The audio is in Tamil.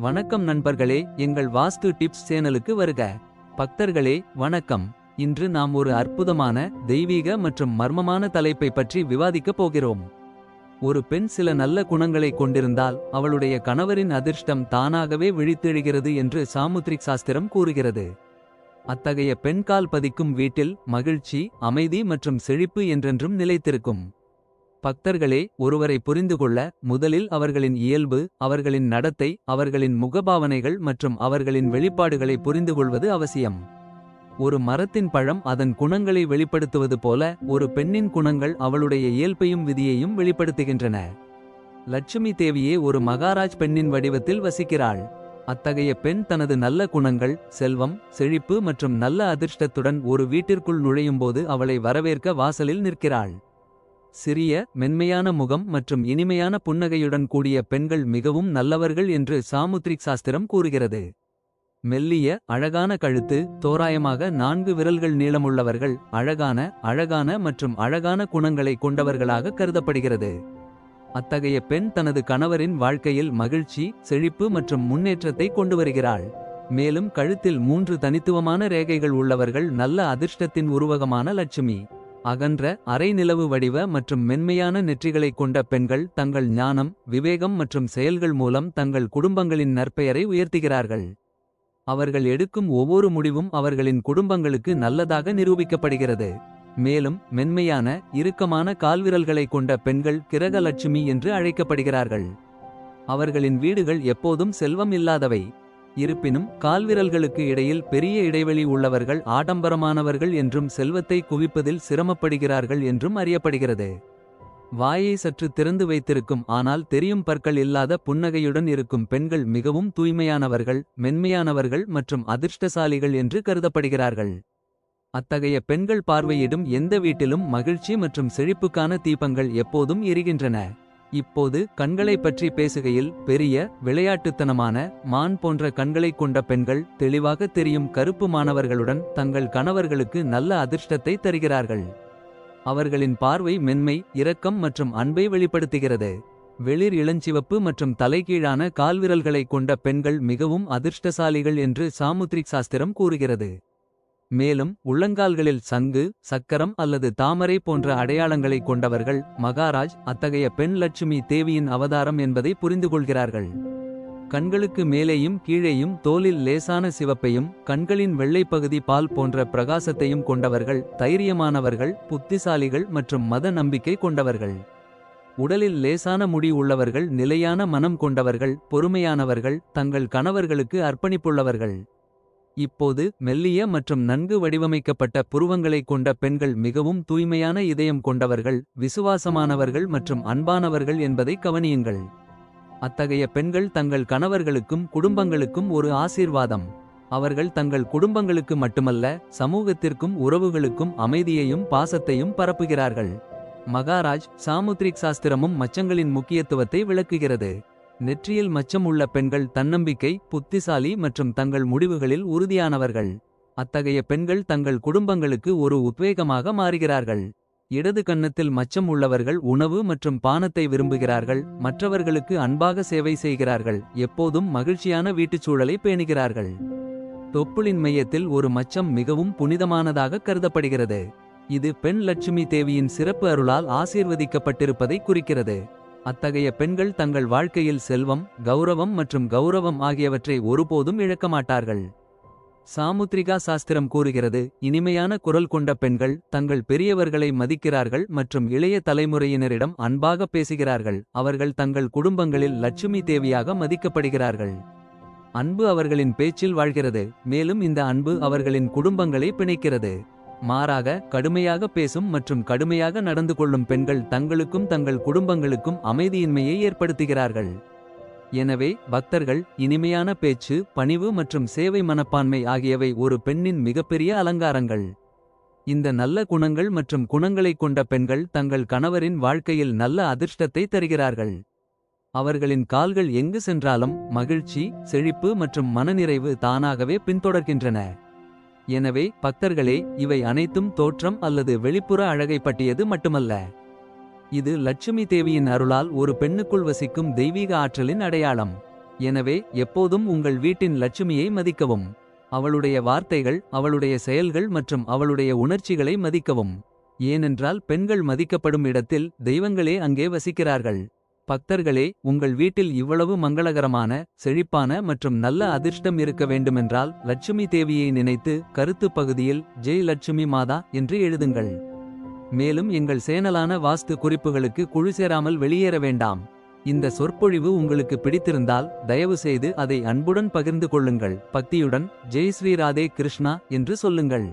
வணக்கம் நண்பர்களே எங்கள் வாஸ்து டிப்ஸ் சேனலுக்கு வருக. பக்தர்களே வணக்கம். இன்று நாம் ஒரு அற்புதமான தெய்வீக மற்றும் மர்மமான தலைப்பை பற்றி விவாதிக்கப் போகிறோம். ஒரு பெண் சில நல்ல குணங்களை கொண்டிருந்தால் அவளுடைய கணவரின் அதிர்ஷ்டம் தானாகவே விழித்தெழுகிறது என்று சாமுத்ரிக் சாஸ்திரம் கூறுகிறது. அத்தகைய பெண் கால் பதிக்கும் வீட்டில் மகிழ்ச்சி அமைதி மற்றும் செழிப்பு என்றென்றும் நிலைத்திருக்கும். பக்தர்களே ஒருவரை புரிந்துகொள்ள முதலில் அவர்களின் இயல்பு அவர்களின் நடத்தை அவர்களின் முகபாவனைகள் மற்றும் அவர்களின் வெளிப்பாடுகளை புரிந்துகொள்வது அவசியம். ஒரு மரத்தின் பழம் அதன் குணங்களை வெளிப்படுத்துவது போல ஒரு பெண்ணின் குணங்கள் அவளுடைய இயல்பையும் விதியையும் வெளிப்படுத்துகின்றன. லட்சுமி தேவியே ஒரு மகாராஜ் பெண்ணின் வடிவத்தில் வசிக்கிறாள். அத்தகைய பெண் தனது நல்ல குணங்கள் செல்வம் செழிப்பு மற்றும் நல்ல அதிர்ஷ்டத்துடன் ஒரு வீட்டிற்குள் நுழையும்போது அவளை வரவேற்க வாசலில் நிற்கிறாள். சிறிய மென்மையான முகம் மற்றும் இனிமையான புன்னகையுடன் கூடிய பெண்கள் மிகவும் நல்லவர்கள் என்று சாமுத்ரிக் சாஸ்திரம் கூறுகிறது. மெல்லிய அழகான கழுத்து தோராயமாக நான்கு விரல்கள் நீளமுள்ளவர்கள் அழகான அழகான மற்றும் அழகான குணங்களை கொண்டவர்களாக கருதப்படுகிறது. அத்தகைய பெண் தனது கணவரின் வாழ்க்கையில் மகிழ்ச்சி செழிப்பு மற்றும் முன்னேற்றத்தை கொண்டு வருகிறாள். மேலும் கழுத்தில் மூன்று தனித்துவமான ரேகைகள் உள்ளவர்கள் நல்ல அதிர்ஷ்டத்தின் உருவகமான லட்சுமி. அகன்ற அரைநிலவு வடிவ மற்றும் மென்மையான நெற்றிகளைக் கொண்ட பெண்கள் தங்கள் ஞானம் விவேகம் மற்றும் செயல்கள் மூலம் தங்கள் குடும்பங்களின் நற்பெயரை உயர்த்துகிறார்கள். அவர்கள் எடுக்கும் ஒவ்வொரு முடிவும் அவர்களின் குடும்பங்களுக்கு நல்லதாக நிரூபிக்கப்படுகிறது. மேலும் மென்மையான இறுக்கமான கால்விரல்களைக் கொண்ட பெண்கள் கிரகலட்சுமி என்று அழைக்கப்படுகிறார்கள். அவர்களின் வீடுகள் எப்போதும் செல்வம் இல்லாதவை. இருப்பினும் கால்விரல்களுக்கு இடையில் பெரிய இடைவெளி உள்ளவர்கள் ஆடம்பரமானவர்கள் என்றும் செல்வத்தை குவிப்பதில் சிரமப்படுகிறார்கள் என்றும் அறியப்படுகிறது. வாயை சற்று திறந்து வைத்திருக்கும் ஆனால் தெரியும் பற்கள் இல்லாத புன்னகையுடன் இருக்கும் பெண்கள் மிகவும் தூய்மையானவர்கள் மென்மையானவர்கள் மற்றும் அதிர்ஷ்டசாலிகள் என்று கருதப்படுகிறார்கள். அத்தகைய பெண்கள் பார்வையிடும் எந்த வீட்டிலும் மகிழ்ச்சி மற்றும் செழிப்புக்கான தீபங்கள் எப்போதும் எரிகின்றன. இப்போது கண்களைப் பற்றி பேசுகையில் பெரிய விளையாட்டுத்தனமான மான் போன்ற கண்களைக் கொண்ட பெண்கள் தெளிவாக தெரியும் கருப்பு மாணவர்களுடன் தங்கள் கணவர்களுக்கு நல்ல அதிர்ஷ்டத்தை தருகிறார்கள். அவர்களின் பார்வை மென்மை இரக்கம் மற்றும் அன்பை வெளிப்படுத்துகிறது. வெளிர் இளஞ்சிவப்பு மற்றும் தலைகீழான கால்விரல்களைக் கொண்ட பெண்கள் மிகவும் அதிர்ஷ்டசாலிகள் என்று சாமுத்ரிக் சாஸ்திரம் கூறுகிறது. மேலும் உள்ளங்கால்களில் சங்கு சக்கரம் அல்லது தாமரை போன்ற அடையாளங்களைக் கொண்டவர்கள் மகாராஜ் அத்தகைய பெண் லட்சுமி தேவியின் அவதாரம் என்பதை புரிந்துகொள்கிறார்கள். கண்களுக்கு மேலேயும் கீழேயும் தோலில் லேசான சிவப்பையும் கண்களின் வெள்ளைப்பகுதி பால் போன்ற பிரகாசத்தையும் கொண்டவர்கள் தைரியமானவர்கள் புத்திசாலிகள் மற்றும் மத நம்பிக்கை கொண்டவர்கள். உடலில் லேசான முடி உள்ளவர்கள் நிலையான மனம் கொண்டவர்கள் பொறுமையானவர்கள் தங்கள் கணவர்களுக்கு அர்ப்பணிப்புள்ளவர்கள். இப்போது மெல்லிய மற்றும் நன்கு வடிவமைக்கப்பட்ட புருவங்களைக் கொண்ட பெண்கள் மிகவும் தூய்மையான இதயம் கொண்டவர்கள் விசுவாசமானவர்கள் மற்றும் அன்பானவர்கள் என்பதை கவனியுங்கள். அத்தகைய பெண்கள் தங்கள் கணவர்களுக்கும் குடும்பங்களுக்கும் ஒரு ஆசீர்வாதம். அவர்கள் தங்கள் குடும்பங்களுக்கு மட்டுமல்ல சமூகத்திற்கும் உறவுகளுக்கும் அமைதியையும் பாசத்தையும் பரப்புகிறார்கள். மகாராஜ் சாமுத்ரிக் சாஸ்திரமும் மச்சங்களின் முக்கியத்துவத்தை விளக்குகிறது. நெற்றியில் மச்சம் உள்ள பெண்கள் தன்னம்பிக்கை புத்திசாலி மற்றும் தங்கள் முடிவுகளில் உறுதியானவர்கள். அத்தகைய பெண்கள் தங்கள் குடும்பங்களுக்கு ஒரு உத்வேகமாக மாறுகிறார்கள். இடது கன்னத்தில் மச்சம் உள்ளவர்கள் உணவு மற்றும் பானத்தை விரும்புகிறார்கள். மற்றவர்களுக்கு அன்பாக சேவை செய்கிறார்கள். எப்போதும் மகிழ்ச்சியான வீட்டுச் சூழலை பேணுகிறார்கள். தொப்புளின் மையத்தில் ஒரு மச்சம் மிகவும் புனிதமானதாக கருதப்படுகிறது. இது பெண் லட்சுமி தேவியின் சிறப்பு அருளால் ஆசீர்வதிக்கப்பட்டிருப்பதை குறிக்கிறது. அத்தகைய பெண்கள் தங்கள் வாழ்க்கையில் செல்வம் கௌரவம் மற்றும் கௌரவம் ஆகியவற்றை ஒருபோதும் இழக்க மாட்டார்கள். சாமுத்ரிகா சாஸ்திரம் கூறுகிறது இனிமையான குரல் கொண்ட பெண்கள் தங்கள் பெரியவர்களை மதிக்கிறார்கள் மற்றும் இளைய தலைமுறையினரிடம் அன்பாக பேசுகிறார்கள். அவர்கள் தங்கள் குடும்பங்களில் லட்சுமி தேவியாக மதிக்கப்படுகிறார்கள். அன்பு அவர்களின் பேச்சில் வாழ்கிறது மேலும் இந்த அன்பு அவர்களின் குடும்பங்களை பிணைக்கிறது. மாறாக கடுமையாக பேசும் மற்றும் கடுமையாக நடந்து கொள்ளும் பெண்கள் தங்களுக்கும் தங்கள் குடும்பங்களுக்கும் அமைதியின்மையை ஏற்படுத்துகிறார்கள். எனவே பக்தர்கள் இனிமையான பேச்சு பணிவு மற்றும் சேவை மனப்பான்மை ஆகியவை ஒரு பெண்ணின் மிகப்பெரிய அலங்காரங்கள். இந்த நல்ல குணங்கள் மற்றும் குணங்களைக் கொண்ட பெண்கள் தங்கள் கணவரின் வாழ்க்கையில் நல்ல அதிர்ஷ்டத்தை தருகிறார்கள். அவர்களின் கால்கள் எங்கு சென்றாலும் மகிழ்ச்சி செழிப்பு மற்றும் மனநிறைவு தானாகவே பின்தொடர்கின்றன. எனவே பக்தர்களே இவை அனைத்தும் தோற்றம் அல்லது வெளிப்புற அழகை பற்றியது மட்டுமல்ல. இது லட்சுமி தேவியின் அருளால் ஒரு பெண்ணுக்குள் வசிக்கும் தெய்வீக ஆற்றலின் அடையாளம். எனவே எப்போதும் உங்கள் வீட்டின் லட்சுமியை மதிக்கவும். அவளுடைய வார்த்தைகள் அவளுடைய செயல்கள் மற்றும் அவளுடைய உணர்ச்சிகளை மதிக்கவும். ஏனென்றால் பெண்கள் மதிக்கப்படும் இடத்தில் தெய்வங்களே அங்கே வசிக்கிறார்கள். பக்தர்களே உங்கள் வீட்டில் இவ்வளவு மங்களகரமான செழிப்பான மற்றும் நல்ல அதிர்ஷ்டம் இருக்க வேண்டுமென்றால் லட்சுமி தேவியை நினைத்து கருத்து பகுதியில் ஜெய் லட்சுமி மாதா என்று எழுதுங்கள். மேலும் எங்கள் சேனலான வாஸ்து குறிப்புகளுக்கு குழு சேராமல் வெளியேற வேண்டாம். இந்த சொற்பொழிவு உங்களுக்கு பிடித்திருந்தால் தயவு செய்து அதை அன்புடன் பகிர்ந்து கொள்ளுங்கள். பக்தியுடன் ஜெய் ஸ்ரீராதே கிருஷ்ணா என்று சொல்லுங்கள்.